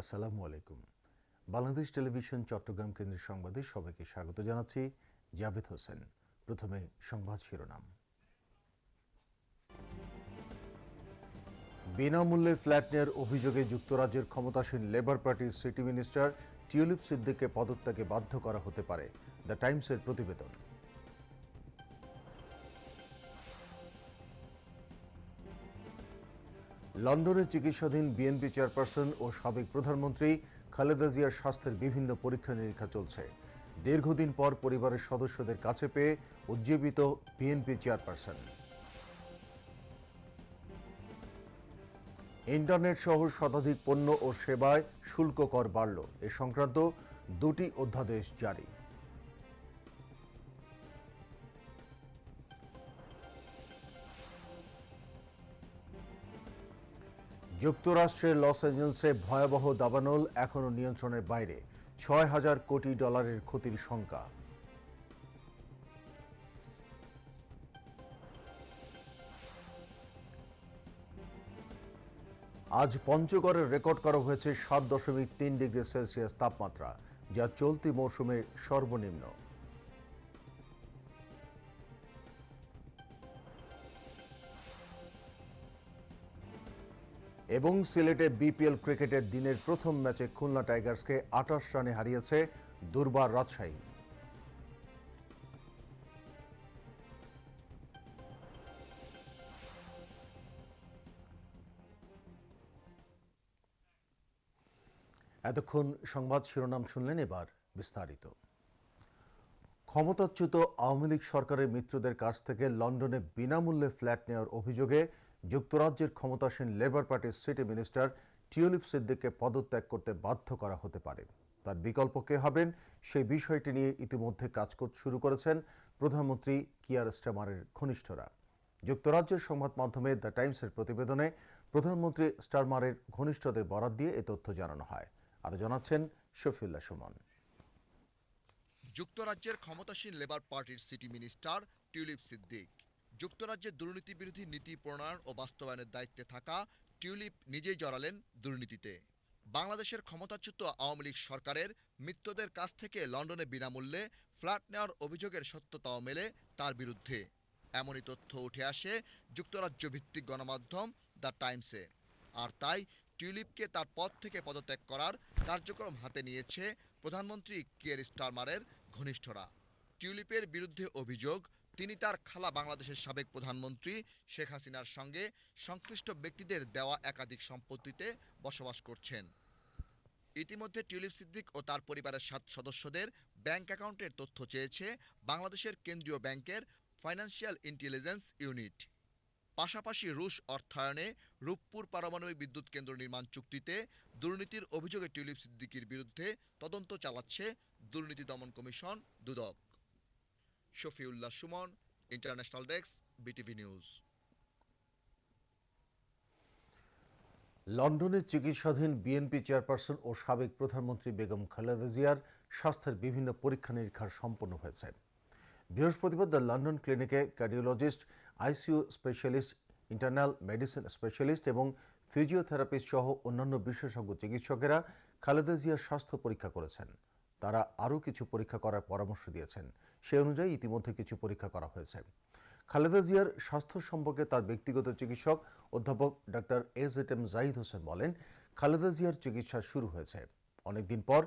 আসসালামু আলাইকুম। বাংলাদেশ টেলিভিশন চট্টগ্রাম কেন্দ্রের সংবাদে সবাইকে স্বাগত জানাচ্ছি জাভেদ হোসেন। প্রথমে সংবাদ শিরোনাম। বিনামূল্যে ফ্ল্যাট নেওয়ার অভিযোগে যুক্তরাজ্যের ক্ষমতাসীন লেবার পার্টির সিটি মিনিস্টার টিউলিপ সিদ্দিককে পদত্যাগে বাধ্য করা হতে পারে। দ্য টাইমসের প্রতিবেদন। লন্ডনে চিকিৎসাধীন বিএনপি চেয়ারপারসন ও সাবেক প্রধানমন্ত্রী খালেদা জিয়ার স্বাস্থ্যের বিভিন্ন পরীক্ষা নিরীক্ষা চলছে। দীর্ঘদিন পর পরিবারের সদস্যদের কাছে পেয়ে উজ্জীবিত বিএনপি চেয়ারপারসন। ইন্টারনেট সহ শতাধিক পণ্য ও সেবায় শুল্ক কর বাড়ল। এ সংক্রান্ত দুটি অধ্যাদেশ জারি। যুক্তরাষ্ট্রের লস অ্যাঞ্জেলসে ভয়াবহ দাবানল এখনও নিয়ন্ত্রণের বাইরে। ছয় হাজার কোটি ডলারের ক্ষতির শঙ্কা। আজ পঞ্চগড়ে রেকর্ড করা হয়েছে সাত দশমিক তিন ডিগ্রি সেলসিয়াস তাপমাত্রা, যা চলতি মৌসুমে সর্বনিম্ন। এবং সিলেটে বিপিএল ক্রিকেটের দিনের প্রথম ম্যাচে খুলনা টাইগার্সকে আঠাশ রানে হারিয়েছে দুর্বার রাজশাহী। এতক্ষণ সংবাদ শিরোনাম শুনলেন এবার বিস্তারিত। ক্ষমতাচ্যুত আওয়ামী লীগ সরকারের মিত্রদের কাছ থেকে লন্ডনে বিনামূল্যে ফ্ল্যাট নেওয়ার অভিযোগে যুক্তরাজ্যের ক্ষমতাসীন লেবার পার্টির সিটি মিনিস্টার টিউলিপ সিদ্দিককে পদত্যাগ করতে বাধ্য করা হতে পারে। তার বিকল্প কে হবেন? সেই বিষয়টি নিয়ে ইতিমধ্যে কাজ শুরু করেছেন প্রধানমন্ত্রী কিয়ার স্টামারের ঘনিষ্ঠরা। যুক্তরাজ্যের সংবাদ মাধ্যমে দ্য টাইমসের প্রতিবেদনে প্রধানমন্ত্রী স্টারমারের ঘনিষ্ঠদের বরাত দিয়ে এ তথ্য জানানো হয়। আরও জানাচ্ছেন শফিউল্লাহ সুমন। যুক্তরাজ্যের ক্ষমতাসীন লেবার পার্টির সিটি মিনিস্টার টিউলিপ সিদ্দিক যুক্তরাজ্যের দুর্নীতি বিরোধী নীতি প্রণয়ন ও বাস্তবায়নের দায়িত্বে থাকা টিউলিপ নিজেই জড়ালেন দুর্নীতিতে। বাংলাদেশের ক্ষমতাচ্যুত আওয়ামী লীগ সরকারের মিত্রদের কাছ থেকে লন্ডনে বিনামূল্যে ফ্ল্যাট নেওয়ার অভিযোগের সত্যতাও মেলে তার বিরুদ্ধে। এমনই তথ্য উঠে আসে যুক্তরাজ্য ভিত্তিক গণমাধ্যম দ্য টাইমসে। আর তাই টিউলিপকে তার পদ থেকে পদত্যাগ করার কার্যক্রম হাতে নিয়েছে প্রধানমন্ত্রী কিয়ের স্টারমারের ঘনিষ্ঠরা। টিউলিপের বিরুদ্ধে অভিযোগ তিনি তার খালা বাংলাদেশের সাবেক প্রধানমন্ত্রী শেখ হাসিনার সঙ্গে সংশ্লিষ্ট ব্যক্তিদের দেওয়া একাধিক সম্পত্তিতে বসবাস করছেন। ইতিমধ্যে টিউলিপ সিদ্দিক ও তার পরিবারের সাত সদস্যদের ব্যাংক অ্যাকাউন্টের তথ্য চেয়েছে বাংলাদেশের কেন্দ্রীয় ব্যাংকের ফাইন্যান্সিয়াল ইন্টেলিজেন্স ইউনিট। পাশাপাশি রুশ অর্থায়নে রূপপুর পারমাণবিক বিদ্যুৎ কেন্দ্র নির্মাণ চুক্তিতে দুর্নীতির অভিযোগে টিউলিপ সিদ্দিকির বিরুদ্ধে তদন্ত চালাচ্ছে দুর্নীতি দমন commission Dudok. Shafiullah Sumon, international desk, BTV news. লন্ডনে চিকিৎসাধীন বিএনপি চেয়ারপারসন ও সাবেক প্রধানমন্ত্রী বেগম খালেদা জিয়ার স্বাস্থ্যের বিভিন্ন পরীক্ষা নিরীক্ষার সম্পন্ন হয়েছে। বৃহস্পতিবার দ্য লন্ডন ক্লিনিকে cardiologist, ICU specialist, internal medicine specialist এবং ফিজিওথেরাপিস্ট সহ অন্যান্য বিশেষজ্ঞ চিকিৎসকেরা খালেদা জিয়ার স্বাস্থ্য পরীক্ষা করেছেন। তারা আরও কিছু পরীক্ষা করার পরামর্শ দিয়েছেন। সে অনুযায়ী ইতিমধ্যে কিছু পরীক্ষা করা হয়েছে। খালেদা জিয়ার স্বাস্থ্য সম্পর্কে তার ব্যক্তিগত চিকিৎসক অধ্যাপক ডাক্তার এস এট এম জাহিদ হোসেন বলেন, খালেদা জিয়ার চিকিৎসা শুরু হয়েছে। অনেকদিন পর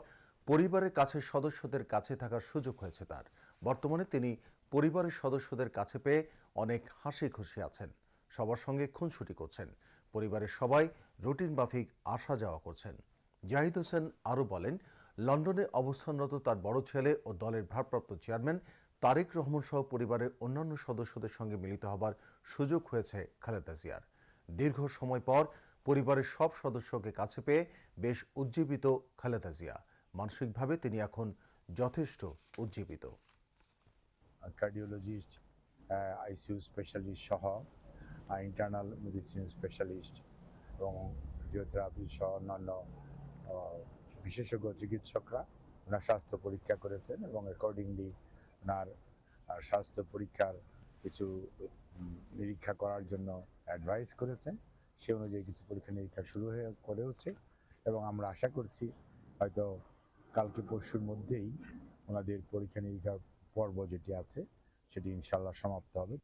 পরিবারের কাছের সদস্যদের কাছে থাকার সুযোগ হয়েছে তার। বর্তমানে তিনি পরিবারের সদস্যদের কাছে পেয়ে অনেক হাসি খুশি আছেন। সবার সঙ্গে খুনসুটি করছেন। পরিবারের সবাই রুটিন মাফিক আসা যাওয়া করছেন। জাহিদ হোসেন আরও বলেন লন্ডনে অবস্থানরত তার বড় ছেলে ও দলের ভারপ্রাপ্ত চেয়ারম্যান তারেক রহমান সহ পরিবারের অন্যান্য সদস্যদের সঙ্গে মিলিত হবার সুযোগ হয়েছে খালেদা জিয়ার। দীর্ঘ সময় পর পরিবারের সব সদস্যকে কাছে পেয়ে বেশ উজ্জীবিত খালেদা জিয়া। মানসিকভাবে তিনি এখন যথেষ্ট উজ্জীবিত। কার্ডিওলজিস্ট আইসিইউ স্পেশালিস্ট সহ ইন্টারনাল মেডিসিন স্পেশালিস্ট এবং ফিজিওথেরাপি সহ অন্যান্য বিশেষজ্ঞ চিকিৎসকরা ওনার স্বাস্থ্য পরীক্ষা করেছেন এবং অ্যাকর্ডিংলি ওনার স্বাস্থ্য পরীক্ষার কিছু নিরীক্ষা করার জন্য অ্যাডভাইস করেছেন। সে অনুযায়ী কিছু পরীক্ষা নিরীক্ষা শুরু হয়ে, করেওছে এবং আমরা আশা করছি হয়তো কালকে পরশুর মধ্যেই ওনাদের পরীক্ষা নিরীক্ষার পর্ব যেটি আছে সেটি ইনশাল্লাহ সমাপ্ত হবে।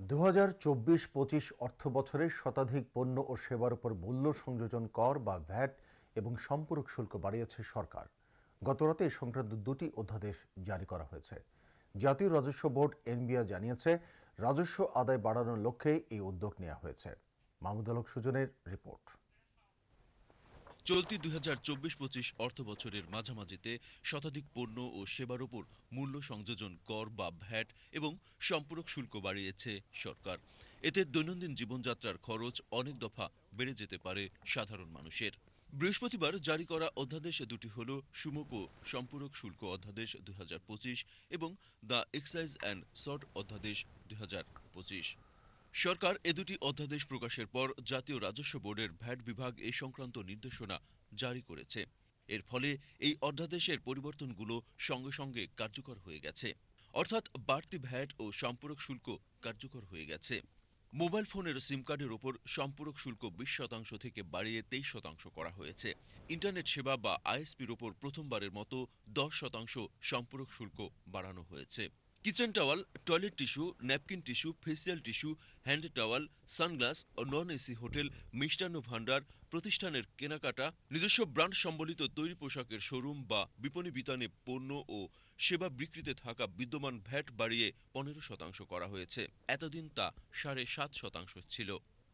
দু হাজার চব্বিশ পঁচিশ অর্থ বছরে শতাধিক পণ্য ও সেবার উপর মূল্য সংযোজন কর বা ভ্যাট এবং সম্পূরক শুল্ক বাড়িয়েছে সরকার। গতরাতে এ সংক্রান্ত দুটি অধ্যাদেশ জারি করা হয়েছে। জাতীয় রাজস্ব বোর্ড এনবিআ জানিয়েছে, রাজস্ব আদায় বাড়ানোর লক্ষ্যে এই উদ্যোগ নেওয়া হয়েছে। মাহমুদ আলক সুজনের রিপোর্ট। চলতি দুই হাজার চব্বিশ পঁচিশ অর্থ বছরের মাঝামাঝিতে শতাধিক পণ্য ও সেবার উপর মূল্য সংযোজন কর বা ভ্যাট এবং সম্পূরক শুল্ক বাড়িয়েছে সরকার। এতে দৈনন্দিন জীবনযাত্রার খরচ অনেক দফা বেড়ে যেতে পারে সাধারণ মানুষের। বৃহস্পতিবার জারি করা অধ্যাদেশ দুটি হল সুমুক সম্পূরক শুল্ক অধ্যাদেশ দুই হাজার পঁচিশ এবং দ্য এক্সাইজ অ্যান্ড সর্ট অধ্যাদেশ দুই হাজার পঁচিশ। সরকার এ দুটি অধ্যাদেশ প্রকাশের পর জাতীয় রাজস্ব বোর্ডের ভ্যাট বিভাগ এ সংক্রান্ত নির্দেশনা জারি করেছে। এর ফলে এই অধ্যাদেশের পরিবর্তনগুলো সঙ্গে সঙ্গে কার্যকর হয়ে গেছে। অর্থাৎ বাড়তি ভ্যাট ও সম্পূরক শুল্ক কার্যকর হয়ে গেছে। মোবাইল ফোনের সিম কার্ডের ওপর সম্পূরক শুল্ক বিশ শতাংশ থেকে বাড়িয়ে তেইশ শতাংশ করা হয়েছে। ইন্টারনেট সেবা বা আইএসপির ওপর প্রথমবারের মতো দশ শতাংশ সম্পূরক শুল্ক বাড়ানো হয়েছে। Kitchen towel, toilet tissue, napkin tissue, facial tissue, hand towel, sunglass ও নন এসি হোটেল, মিষ্টান্ন ভাণ্ডার, প্রতিষ্ঠানের কেনাকাটা, নিজস্ব ব্র্যান্ড সম্বলিত তৈরি পোশাকের শোরুম বা বিপণী বিতানে পণ্য ও সেবা বিক্রিতে থাকা বিদ্যমান ভ্যাট বাড়িয়ে পনেরো শতাংশ করা হয়েছে। এতদিন তা সাড়ে সাত শতাংশ ছিল।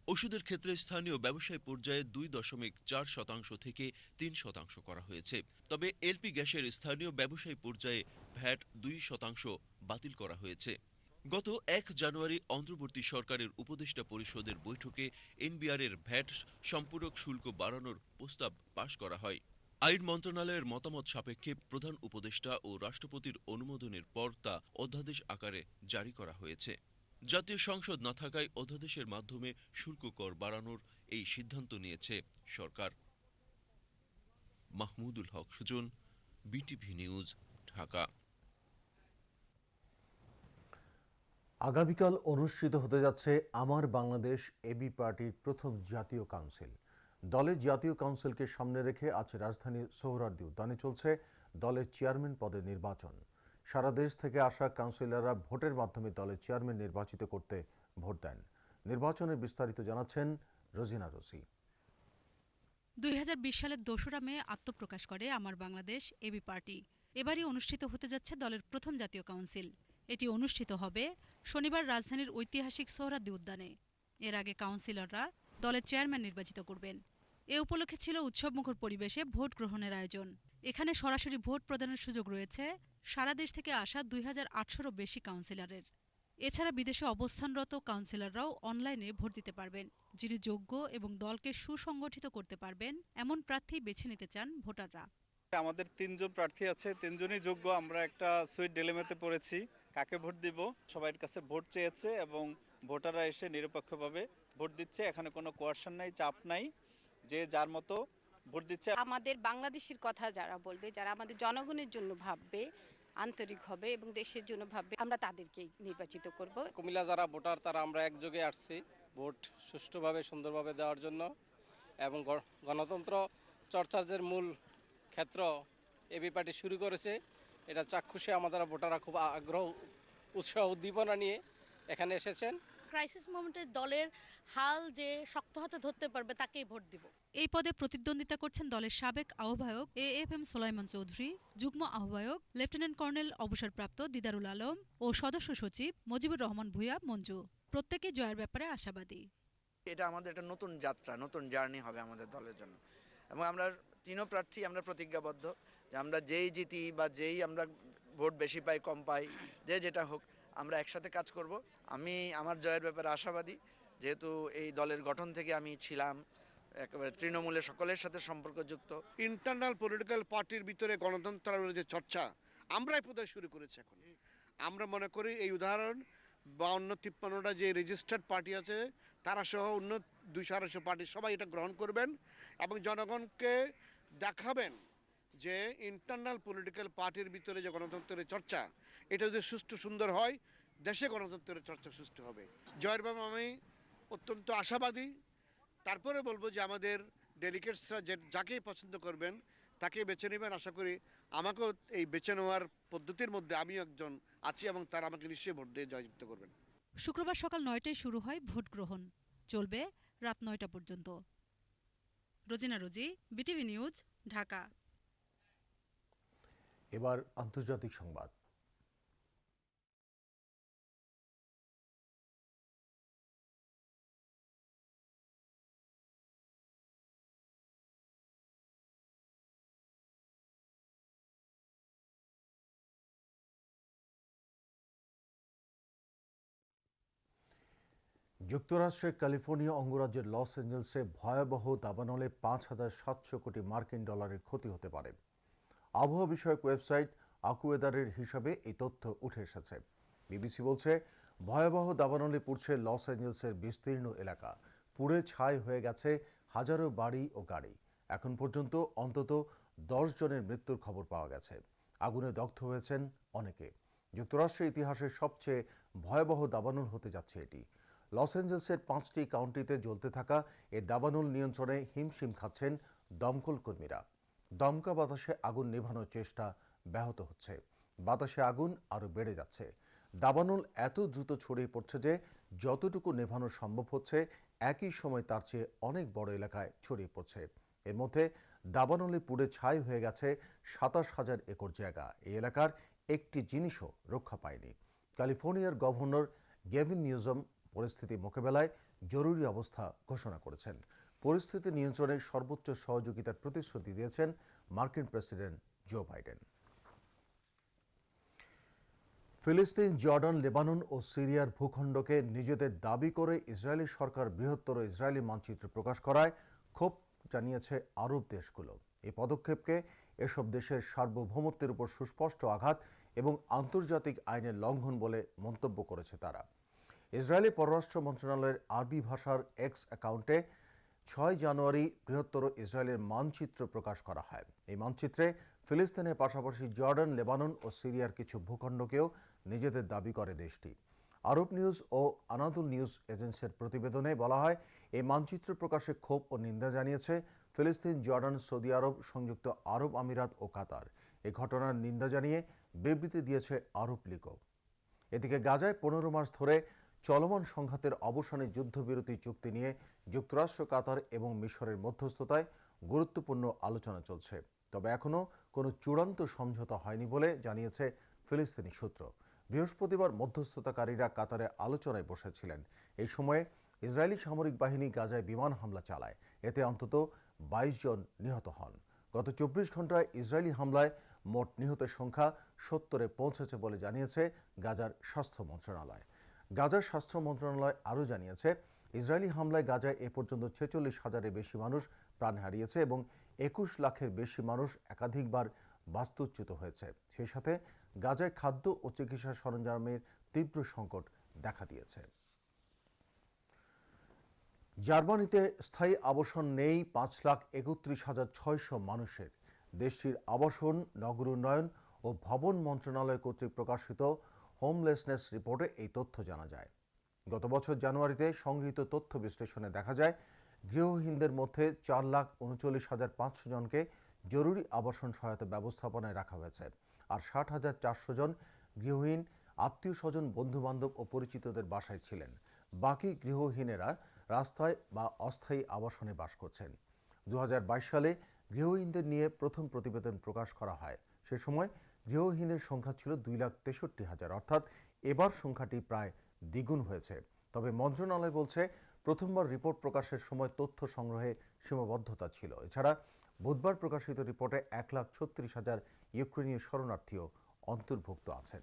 ওষুধের ক্ষেত্রে স্থানীয় ব্যবসায় পর্যায়ে দুই দশমিক চার শতাংশ থেকে তিন শতাংশ করা হয়েছে। তবে এলপি গ্যাসের স্থানীয় ব্যবসায়ী পর্যায়ে ভ্যাট দুই শতাংশ বাতিল করা হয়েছে। গত এক জানুয়ারি অন্তর্বর্তী সরকারের উপদেষ্টা পরিষদের বৈঠকে এনবিআরের ভ্যাট সম্পূরক শুল্ক বাড়ানোর প্রস্তাব পাশ করা হয়। আইন মন্ত্রণালয়ের মতামত সাপেক্ষে প্রধান উপদেষ্টা ও রাষ্ট্রপতির অনুমোদনের পর তা অধ্যাদেশ আকারে জারি করা হয়েছে। জাতীয় সংসদ না থাকায় অধ্যাদেশের মাধ্যমে শুল্ক কর বাড়ানোর এই সিদ্ধান্ত নিয়েছে সরকার। Mahmudul Haque, Sujon, BTV news, Dhaka. আগামীকাল অনুষ্ঠিত হতে যাচ্ছে আমার বাংলাদেশ এবি পার্টির প্রথম জাতীয় কাউন্সিল। দলের জাতীয় কাউন্সিলকে সামনে রেখে আজ রাজধানীর সোহরার্দি উদ্যানে চলছে দলের চেয়ারম্যান পদে নির্বাচন। সারা দেশ থেকে আসা কাউন্সিলররা ভোটের মাধ্যমে দলের চেয়ারম্যান নির্বাচিত করতে ভোট দেন। নির্বাচনের বিস্তারিত জানাচ্ছেন রোজিনা রসি দুই সালের দোসরা মে আত্মপ্রকাশ করে আমার বাংলাদেশ, এবি পার্টি। এবারই অনুষ্ঠিত হতে যাচ্ছে দলের প্রথম জাতীয় কাউন্সিল। এটি অনুষ্ঠিত হবে শনিবার রাজধানীর ঐতিহাসিক সোহরাদ্দি উদ্যানে। এর আগে কাউন্সিলররা দলের চেয়ারম্যান নির্বাচিত করবেন। এ উপলক্ষে ছিল উৎসবমুখর পরিবেশে ভোট গ্রহণের আয়োজন। এখানে সরাসরি ভোট প্রদানের সুযোগ রয়েছে সারা দেশ থেকে আসা দুই হাজার আটশোরও বেশি কাউন্সিলরের এছাড়া বিদেশে অবস্থানরত কাউন্সিলররাও অনলাইনে ভোট দিতে পারবেন যিনি যোগ্য এবং দলকে সুসংগঠিত করতে পারবেন এমন প্রার্থী বেছে নিতে চান ভোটাররা। আমাদের তিনজন প্রার্থী আছে তিনজনই যোগ্য। আমরা একটা সুইট ডিলেমাতে পড়েছি কাকে ভোট দিব? সবার কাছে ভোট চেয়েছে এবং ভোটাররা এসে নিরপেক্ষভাবে ভোট দিচ্ছে। এখানে কোনো কোয়ারশন নাই চাপ নাই যে যার মতো ভোট দিচ্ছে। আমাদের বাংলাদেশের কথা যারা বলবে যারা আমাদের জনগণের জন্য ভাববে আন্তরিক হবে এবং দেশের জন্য ভাববে আমরা তাদেরকেই নির্বাচিত করব। কুমিল্লা যারা ভোটার তারা আমরা একযোগে আসছি ভোট সুষ্ঠুভাবে সুন্দরভাবে দেওয়ার জন্য এবং গণতন্ত্র চর্চার যে মূল ক্ষেত্র এবি পার্টি শুরু করেছে এটা চাক্ষুষে আমাদের ভোটাররা খুব আগ্রহ উৎসাহ উদ্দীপনা নিয়ে এখানে এসেছেন। ক্রাইসিস মোমেন্টে দলের হাল যে শক্ত হাতে ধরতে পারবে তাকেই ভোট দিব। এই পদে প্রতিদ্বন্দ্বিতা করছেন দলের সাবেক আহ্বায়ক A F M Solaiman Chowdhury, যুগ্ম আহ্বায়ক লেফটেন্যান্ট কর্নেল অবসরপ্রাপ্ত দিদারুল আলম ও সদস্য সচিব মজিবুর রহমান ভূঁইয়া মঞ্জু। প্রত্যেকে জয়ের ব্যাপারে আশাবাদী। এটা আমাদের একটা নতুন যাত্রা, নতুন জার্নি হবে আমাদের দলের জন্য। এবং আমরা তিনও প্রার্থী আমরা প্রতিজ্ঞাবদ্ধ যে আমরা যেই জিতি বা যেই আমরা ভোট বেশি পাই, কম পাই, যে যেটা হোক, আমরা একসাথে কাজ করব। আমি আমার জয়ের ব্যাপারে আশাবাদী, যেহেতু এই দলের গঠন থেকে আমি ছিলাম একেবারে তৃণমূলে সকলের সাথে সম্পর্কযুক্ত। ইন্টারনাল পলিটিক্যাল পার্টির ভিতরে গণতন্ত্রের যে চর্চা, আমরাই বোধহয় শুরু করেছি এখন। আমরা মনে করি এই উদাহরণ বা অন্য তিপ্পান্নটা যে রেজিস্টার্ড পার্টি আছে, তারা সহ অন্য দুইশো আড়াইশো পার্টি সবাই এটা গ্রহণ করবেন এবং জনগণকে দেখাবেন যে ইন্টারনাল পলিটিক্যাল পার্টির ভিতরে যে গণতন্ত্রের চর্চা, এটা যদি সুষ্ঠু সুন্দর হয়, দেশে গণতন্ত্রের চর্চা সুষ্ঠু হবে। জয়ের বাবা আমি অত্যন্ত আশাবাদী তারপরে বলব যে আমাদের ডেলিগেটসরা যে যাকেই পছন্দ করবেন তাকে বেছে নেবেন। আশা করি আমাকেও এই বেছে নেওয়ার পদ্ধতির মধ্যে আমিও একজন আছি এবং তারা আমাকে নিশ্চয়ই ভোট দিয়ে জয়যুক্ত করবেন। শুক্রবার সকাল নয়টায় শুরু হয় ভোট গ্রহণ। চলবে রাত নয়টা পর্যন্ত। Rozina Rozy BTV news Dhaka. এবার আন্তর্জাতিক সংবাদ। যুক্তরাষ্ট্রের ক্যালিফোর্নিয়া অঙ্গরাজ্যের লস অ্যাঞ্জেলসে ভয়াবহ দাবানলে পাঁচ হাজার সাতশো কোটি মার্কিন ডলারের ক্ষতি হতে পারে। আবহাওয়া বিষয়ক ওয়েবসাইট আকুয়েদারের হিসাবে এই তথ্য উঠে এসেছে। বিবিসি বলছে, ভয়াবহ দাবানলে পুড়ছে লস অ্যাঞ্জেলসের বিস্তীর্ণ এলাকা। পুড়ে ছাই হয়ে গেছে হাজারো বাড়ি ও গাড়ি। এখন পর্যন্ত অন্তত দশ জনের মৃত্যুর খবর পাওয়া গেছে। আগুনে দগ্ধ হয়েছেন অনেকে। যুক্তরাষ্ট্রের ইতিহাসের সবচেয়ে ভয়াবহ দাবানল হতে যাচ্ছে এটি। লস অ্যাঞ্জেলসের পাঁচটি কাউন্টিতে জ্বলতে থাকা এই দাবানল নিয়ন্ত্রণে হিমশিম খাচ্ছেন দমকল কর্মীরা। দমকা বাতাসে আগুন নেভানোর চেষ্টা ব্যাহত হচ্ছে। বাতাসে আগুন আরও বেড়ে যাচ্ছে। দাবানল এত দ্রুত ছড়িয়ে পড়ছে যে, যতটুকু নেভানো সম্ভব হচ্ছে, একই সময় তার চেয়ে অনেক বড় এলাকায় ছড়িয়ে পড়ছে। এর মধ্যে দাবানলে পুড়ে ছাই হয়ে গেছে সাতাশ হাজার একর জায়গা। এই এলাকার একটি জিনিসও রক্ষা পায়নি। ক্যালিফোর্নিয়ার গভর্নর গেভিন নিউজম পরিস্থিতি মোকাবেলায় জরুরি অবস্থা ঘোষণা করেছেন। পরিস্থিতি নিয়ন্ত্রণে সর্বোচ্চ সহযোগিতার প্রতিশ্রুতি দিয়েছেন মার্কিন প্রেসিডেন্ট জো বাইডেন। ফিলিস্তিন, জর্ডান, লেবানন ও সিরিয়ার ভূখণ্ডকে নিজেদের দাবি করে ইসরায়েলি সরকার বৃহত্তর ইসরায়েলি মানচিত্র প্রকাশ করায় ক্ষোভ জানিয়েছে আরব দেশগুলো। এই পদক্ষেপকে এসব দেশের সার্বভৌমত্বের উপর সুস্পষ্ট আঘাত এবং আন্তর্জাতিক আইনের লঙ্ঘন বলে মন্তব্য করেছে তারা। ইসরায়েলি পররাষ্ট্র মন্ত্রণালয়ের আরবি ভাষার এক্স অ্যাকাউন্টে ছয় জানুয়ারি বৃহত্তর ইসরায়েলের মানচিত্র প্রকাশ করা হয়। এই মানচিত্রে ফিলিস্তিনের পাশাপাশি জর্ডান, লেবানন ও সিরিয়ার কিছু ভূখণ্ডকেও নিজেদের দাবি করে দেশটি। আরব নিউজ ও আনাদুল নিউজ এজেন্সির প্রতিবেদনে বলা হয়, এই মানচিত্র প্রকাশে ক্ষোভ ও নিন্দা জানিয়েছে ফিলিস্তিন, জর্ডান, সৌদি আরব, সংযুক্ত আরব আমিরাত ও কাতার। এ ঘটনার নিন্দা জানিয়ে বিবৃতি দিয়েছে আরব লীগও। এদিকে গাজায় পনেরো মাস ধরে চলমান সংঘাতের অবসানে যুদ্ধবিরতি চুক্তি নিয়ে যুক্তরাষ্ট্র, কাতার এবং মিশরের মধ্যস্থতায় গুরুত্বপূর্ণ আলোচনা চলছে। তবে এখনও কোনো চূড়ান্ত সমঝোতা হয়নি বলে জানিয়েছে ফিলিস্তিনি সূত্র। বৃহস্পতিবার মধ্যস্থতাকারীরা কাতারে আলোচনায় বসেছিলেন। এই সময়ে ইসরায়েলি সামরিক বাহিনী গাজায় বিমান হামলা চালায়। এতে অন্তত বাইশ জন নিহত হন। গত চব্বিশ ঘন্টায় ইসরায়েলি হামলায় মোট নিহতের সংখ্যা সত্তরে পৌঁছেছে বলে জানিয়েছে গাজার স্বাস্থ্য মন্ত্রণালয়। গাজার স্বাস্থ্য মন্ত্রণালয় আরও জানিয়েছে, ইসরায়েলি হামলায় গাজায় এ পর্যন্ত ছেচল্লিশ হাজারের বেশি মানুষ প্রাণ হারিয়েছে এবং একুশ লাখের বেশি মানুষ একাধিকবার বাস্তুচ্যুত হয়েছে। সেই সাথে গাজায় খাদ্য ও চিকিৎসা সরঞ্জামের তীব্র সংকট দেখা দিয়েছে। জার্মানিতে স্থায়ী আবাসন নেই পাঁচ লাখ একত্রিশ হাজার ছয়শো মানুষের। দেশটির আবাসন, নগর উন্নয়ন ও ভবন মন্ত্রণালয় কর্তৃক প্রকাশিত হোমলেসনেস রিপোর্টে এই তথ্য জানা যায়। গত বছর জানুয়ারিতে সংগৃহীত তথ্য বিশ্লেষণে দেখা যায়, গৃহহীনদের মধ্যে চার লাখ উনচল্লিশ হাজার পাঁচশো জনকে জরুরি আবাসন সহায়তা ব্যবস্থাপনায় রাখা হয়েছে আর ষাট হাজার চারশো জন গৃহহীন, আত্মীয় স্বজন বন্ধু বান্ধব ও পরিচিতদের বাসায় ছিলেন। বাকি গৃহহীনেরা রাস্তায় বা অস্থায়ী আবাসনে বাস করছেন। দু হাজার বাইশ সালে গৃহহীনদের নিয়ে প্রথম প্রতিবেদন প্রকাশ করা হয়। সে সময় গৃহহীনের সংখ্যা ছিল দুই লাখ তেষট্টি হাজার। অর্থাৎ এবার সংখ্যাটি প্রায় দ্বিগুণ হয়েছে। তবে মন্ত্রণালয় বলছে, প্রথমবার রিপোর্ট প্রকাশের সময় তথ্য সংগ্রহে সীমাবদ্ধতা ছিল। এছাড়া বুধবার প্রকাশিত রিপোর্টে এক লাখ ছত্রিশ হাজার ইউক্রেনীয় শরণার্থীও অন্তর্ভুক্ত আছেন।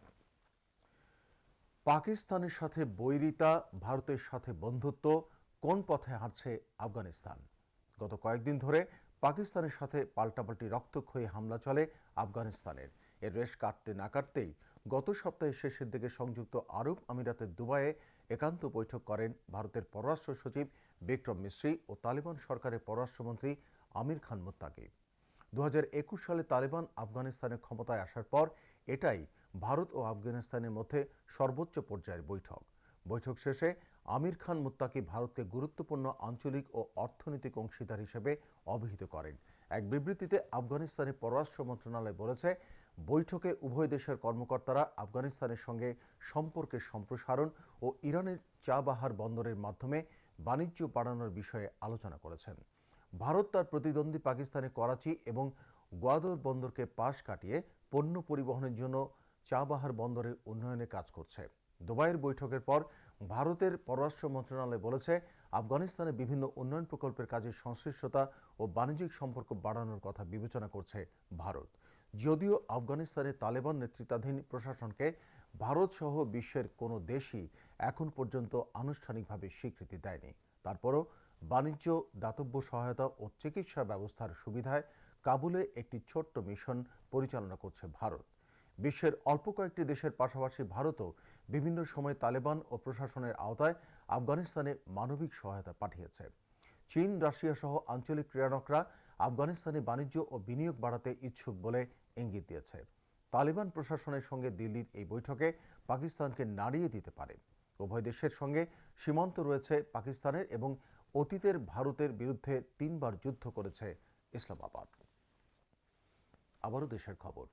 পাকিস্তানের সাথে বৈরিতা, ভারতের সাথে বন্ধুত্ব, কোন পথে হাঁটছে আফগানিস্তান? গত কয়েকদিন ধরে পাকিস্তানের সাথে পাল্টাপাল্টি রক্তক্ষয়ী হামলা চলে আফগানিস্তানের। এর রেশ কাটতে না কাটতেই গত সপ্তাহের শেষের দিকে সংযুক্ত আরব আমিরাতের দুবাইয়ে একান্ত বৈঠক করেন ভারতের পররাষ্ট্র সচিব বিক্রম মিশ্রি ও তালিবান সরকারের পররাষ্ট্রমন্ত্রী আমির খান মুত্তাকি। দু সালে তালিবান আফগানিস্তানে ক্ষমতায় আসার পর এটাই ভারত ও আফগানিস্তানের মধ্যে সর্বোচ্চ পর্যায়ের বৈঠক। বৈঠক শেষে আমির খান মুত্তাকি ভারতকে গুরুত্বপূর্ণ আঞ্চলিক ও অর্থনৈতিক অংশীদার হিসেবে অভিহিত করেন। এক বিবৃতিতে আফগানিস্তানের পররাষ্ট্র মন্ত্রণালয় বলেছে বৈঠকে উভয় দেশের কর্মকর্তারা আফগানিস্তানের সঙ্গে সম্পর্কের সম্প্রসারণ ও ইরানের চাবাহার বন্দরের মাধ্যমে বাণিজ্য বাড়ানোর বিষয়ে আলোচনা করেছেন। ভারত তার প্রতিদ্বন্দ্বী পাকিস্তানের করাচি এবং গোয়াদর বন্দরকে পাশ কাটিয়ে পণ্য পরিবহনের জন্য চাবাহার বন্দরের উন্নয়নে কাজ করছে। দুবাইয়ের বৈঠকের পর ভারতের পররাষ্ট্র মন্ত্রণালয় বলেছে, আফগানিস্তানে বিভিন্ন উন্নয়ন প্রকল্পের কাজের সংশ্লিষ্টতা ও বাণিজ্যিক সম্পর্ক বাড়ানোর কথা বিবেচনা করছে ভারত। যদিও আফগানিস্তানে তালেবান নেতৃত্বাধীন প্রশাসনকে ভারত সহ বিশ্বের কোনো দেশই এখন পর্যন্ত আনুষ্ঠানিকভাবে স্বীকৃতি দেয়নি। তারপরও বাণিজ্য, দাতব্য সহায়তা ও চিকিৎসা ব্যবস্থার সুবিধায় কাবুলে একটি ছোট্ট মিশন পরিচালনা করছে ভারত। বিশ্বের অল্প কয়েকটি দেশের পাশাপাশি ভারতও বিভিন্ন সময় তালেবান ও প্রশাসনের আওতায় আফগানিস্তানে মানবিক সহায়তা পাঠিয়েছে। চীন রাশিয়া সহ আঞ্চলিক ক্রীড়ানকরা আফগানিস্তানে বাণিজ্য ও বিনিয়োগ বাড়াতে ইচ্ছুক বলে ইঙ্গিত দিয়েছে। তালিবান প্রশাসনের সঙ্গে দিল্লির এই বৈঠকে পাকিস্তানকে নাড়িয়ে দিতে পারে। উভয় দেশের সঙ্গে সীমান্ত রয়েছে পাকিস্তানের এবং অতীতের ভারতের বিরুদ্ধে তিনবার যুদ্ধ করেছে ইসলামাবাদ। আবারও দেশের খবর।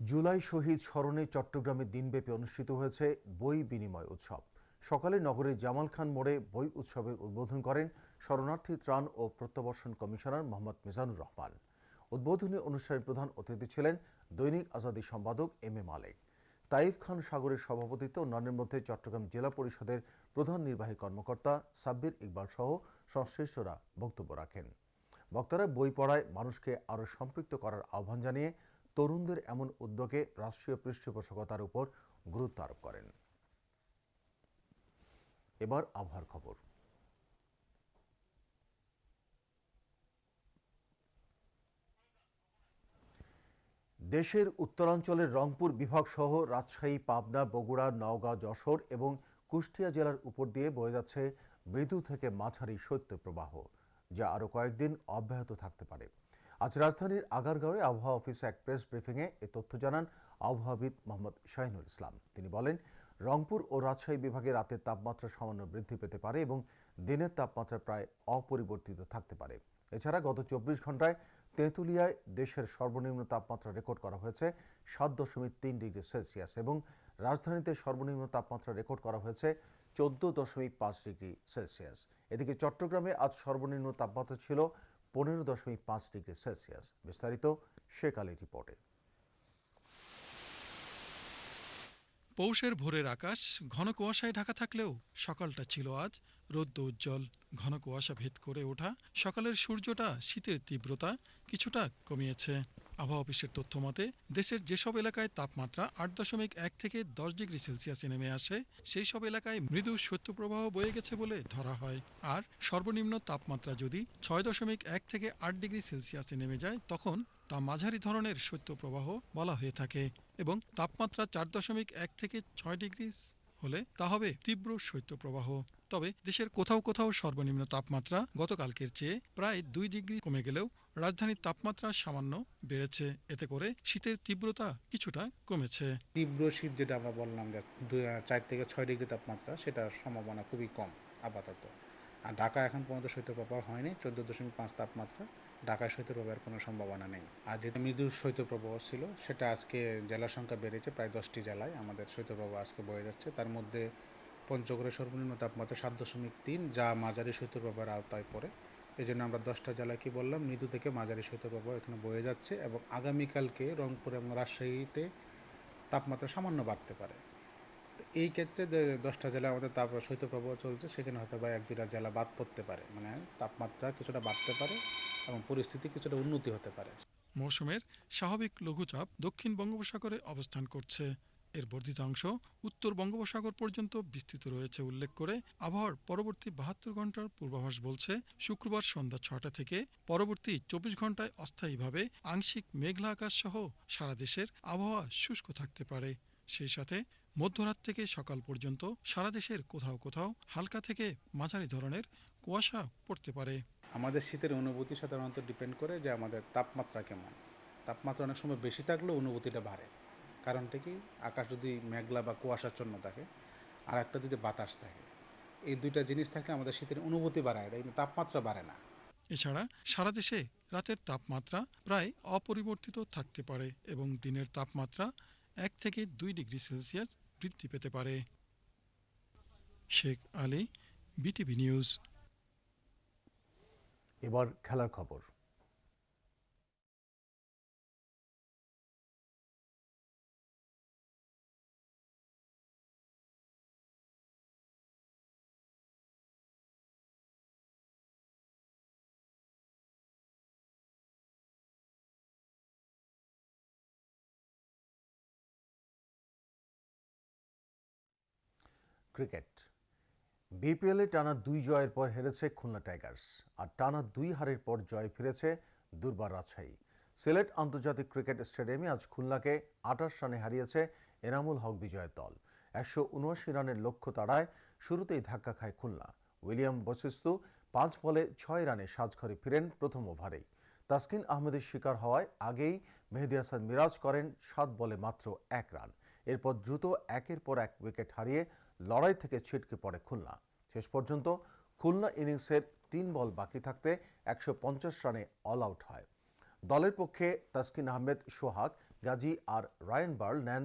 জুলাই শহীদ স্মরণে চট্টগ্রামে দিনব্যাপী অনুষ্ঠিত হয়েছে বই বিনিময় উৎসব। সকালে নগরের জামাল খান মোড়ে বই উৎসবের উদ্বোধন করেন শরণার্থী ত্রাণ ও প্রত্যাবর্ষণ কমিশনার মোহাম্মদ মিজানুর রহমান। উদ্বোধনী অনুষ্ঠানের প্রধান অতিথি ছিলেন দৈনিক আজাদী সম্পাদক এম এ মালেক। তাইফ খান সাগরের সভাপতিত্বে অন্যান্যের মধ্যে চট্টগ্রাম জেলা পরিষদের প্রধান নির্বাহী কর্মকর্তা সাব্বির ইকবাল সহ সংশ্লিষ্টরা বক্তব্য রাখেন। বক্তারা বই পড়ায় মানুষকে আরও সম্পৃক্ত করার আহ্বান জানিয়ে তরুণদের এমন উদ্যোগে রাষ্ট্রীয় পৃষ্ঠপোষকতার উপর গুরুত্ব আরোপ করেন। এবার আবহাওয়ার খবর। দেশের উত্তরাঞ্চলের রংপুর বিভাগ সহ রাজশাহী, পাবনা, বগুড়া, নওগাঁ, যশোর এবং কুষ্টিয়া জেলার উপর দিয়ে বয়ে যাচ্ছে মৃদু থেকে মাঝারি শৈত্যপ্রবাহ, যা আরও কয়েকদিন অব্যাহত থাকতে পারে। আজ রাজধানীর আগারগাঁওয়ে আবহাওয়া অফিসে এক প্রেস ব্রিফিংয়ে এ তথ্য জানান আবহাওয়াবিদ মোহাম্মদ শাহিনুল ইসলাম। তিনি বলেন, রংপুর ও রাজশাহী বিভাগে রাতের তাপমাত্রা সামান্য বৃদ্ধি পেতে পারে এবং দিনের তাপমাত্রা প্রায় অপরিবর্তিত থাকতে পারে। এছাড়া গত চব্বিশ ঘন্টায় তেঁতুলিয়ায় দেশের সর্বনিম্ন তাপমাত্রা রেকর্ড করা হয়েছে সাত দশমিক তিন ডিগ্রি সেলসিয়াস এবং রাজধানীতে সর্বনিম্ন তাপমাত্রা রেকর্ড করা হয়েছে চোদ্দ দশমিক পাঁচ ডিগ্রি সেলসিয়াস। এদিকে চট্টগ্রামে আজ সর্বনিম্ন তাপমাত্রা ছিল পনেরো দশমিক পাঁচ ডিগ্রি সেলসিয়াস। বিস্তারিত আলীর রিপোর্টে। পৌষের ভোরের আকাশ, ঘন কুয়াশায় ঢাকা থাকলেও সকালটা ছিল আজ রৌদ্র উজ্জ্বল ঘন কুয়াশা ভেদ করে ওঠা সকালের সূর্যটা শীতের তীব্রতা কিছুটা কমিয়েছে। আবহাওয়া অফিসের তথ্য মতে, দেশের যেসব এলাকায় তাপমাত্রা আট দশমিক এক থেকে দশ ডিগ্রি সেলসিয়াসে নেমে আসে সেই সব এলাকায় মৃদু শৈত্যপ্রবাহ বয়ে গেছে বলে ধরা হয়। আর সর্বনিম্ন তাপমাত্রা যদি ছয় দশমিক এক থেকে আট ডিগ্রি সেলসিয়াসে নেমে যায়, তখন তা মাঝারি ধরনের শৈত্যপ্রবাহ বলা হয়ে থাকে এবং তাপমাত্রা চার দশমিক এক থেকে ছয় ডিগ্রি হলে তা হবে তীব্র শৈত্যপ্রবাহ। তবে দেশের কোথাও কোথাও সর্বনিম্ন তাপমাত্রা গতকালকের চেয়ে প্রায় দুই ডিগ্রি কমে গেলেও রাজধানীর তাপমাত্রা সামান্য বেড়েছে। এতে করে শীতের তীব্রতা কিছুটা কমেছে। তীব্র শীত যেটা আমরা বললাম যে চার থেকে ছয় ডিগ্রি তাপমাত্রা, সেটার সম্ভাবনা খুবই কম আপাতত। আর ঢাকা এখন পর্যন্ত শৈত্যপ্রবাহ হয়নি, চোদ্দ দশমিক পাঁচ তাপমাত্রা। ঢাকায় শৈত্যপ্রবাহের কোনো সম্ভাবনা নেই। আর যেটা মৃদু শৈত্যপ্রবাহ ছিল, সেটা আজকে জেলার সংখ্যা বেড়েছে, প্রায় দশটি জেলায় আমাদের শৈত্যপ্রবাহ আজকে বয়ে যাচ্ছে। তার মধ্যে পঞ্চগড়ের সর্বনিম্ন তাপমাত্রা সাত দশমিক তিন, যা মাঝারি শৈত্যপ্রবাহের আওতায় পড়ে। এই জন্য আমরা দশটা জেলায় কি বললাম? মৃদু থেকে মাঝারি শৈত্যপ্রবাহ এখানে বয়ে যাচ্ছে এবং আগামীকালকে রংপুর এবং রাজশাহীতে তাপমাত্রা সামান্য বাড়তে পারে। এই ক্ষেত্রে দশটা জেলা আমাদের তাপ, শৈত্যপ্রবাহ চলছে, সেখানে হয়তো বা এক দুটা জেলা বাদ পড়তে পারে। মানে তাপমাত্রা কিছুটা বাড়তে পারে এবং পরিস্থিতি কিছুটা উন্নতি হতে পারে। মৌসুমের স্বাভাবিক লঘুচাপ দক্ষিণ বঙ্গোপসাগরে অবস্থান করছে। এর বর্ধিত অংশ উত্তর বঙ্গোপসাগর পর্যন্ত বিস্তৃত রয়েছে উল্লেখ করে আবহাওয়ার পরবর্তী বাহাত্তর ঘণ্টার পূর্বাভাস বলছে, শুক্রবার সন্ধ্যা ছটা থেকে পরবর্তী চব্বিশ ঘন্টায় অস্থায়ীভাবে আংশিক মেঘলা আকাশ সহ সারা দেশের আবহাওয়া শুষ্ক থাকতে পারে। সেই সাথে মধ্যরাত থেকে সকাল পর্যন্ত সারা দেশের কোথাও কোথাও হালকা থেকে মাঝারি ধরনের কুয়াশা পড়তে পারে। আমাদের শীতের অনুভূতি সাধারণত ডিপেন্ড করে যে আমাদের তাপমাত্রা কেমন। তাপমাত্রা অনেক সময় বেশি থাকলেও অনুভূতিটা বাড়ে। কারণটা কি? আকাশ যদি মেঘলা বা কুয়াশাচ্ছন্ন থাকে আর একটা যদি বাতাস থাকে এই দুইটা জিনিস থাকলে আমাদের শীতের অনুভূতি বাড়ায় দেয় কিন্তু তাপমাত্রা বাড়ে না। এছাড়া সারা দেশে রাতের তাপমাত্রা প্রায় অপরিবর্তিত থাকতে পারে এবং দিনের তাপমাত্রা এক থেকে দুই ডিগ্রি সেলসিয়াস বৃদ্ধি পেতে পারে। Sheikh Ali BTV news. এবার খেলার খবর। ক্রিকেট। বিপিএলে টানা দুই জয়ের পর হেরেছে খুলনা টাইগার্স, আর টানা দুই হারের পর জয় ফিরেছে দুর্বার রাজশাহী। সিলেট আন্তর্জাতিক ক্রিকেট স্টেডিয়ামে আজ খুলনাকে আটাশ রানে হারিয়েছে এনামুল হক বিজয়ের দল। একশো উনআশি রানের লক্ষ্য তাড়ায় শুরুতেই ধাক্কা খায় খুলনা। উইলিয়াম বসিস্তু পাঁচ বলে ছয় রানে সাজঘরে ফিরেন প্রথম ওভারেই। তাসকিন আহমেদের শিকার হওয়ায় আগেই মেহেদি হাসান মিরাজ করেন সাত বলে মাত্র এক রান। এরপর দ্রুত একের পর এক উইকেট হারিয়ে লড়াই থেকে ছিটকে পড়ে খুলনা। শেষ পর্যন্ত খুলনা ইনিংসের তিন বল বাকি থাকতে একশো পঞ্চাশ রানে অল আউট হয়। দলের পক্ষে তাসকিন আহমেদ, সোহাগ, গাজী আর রায়ন বার্ল নেন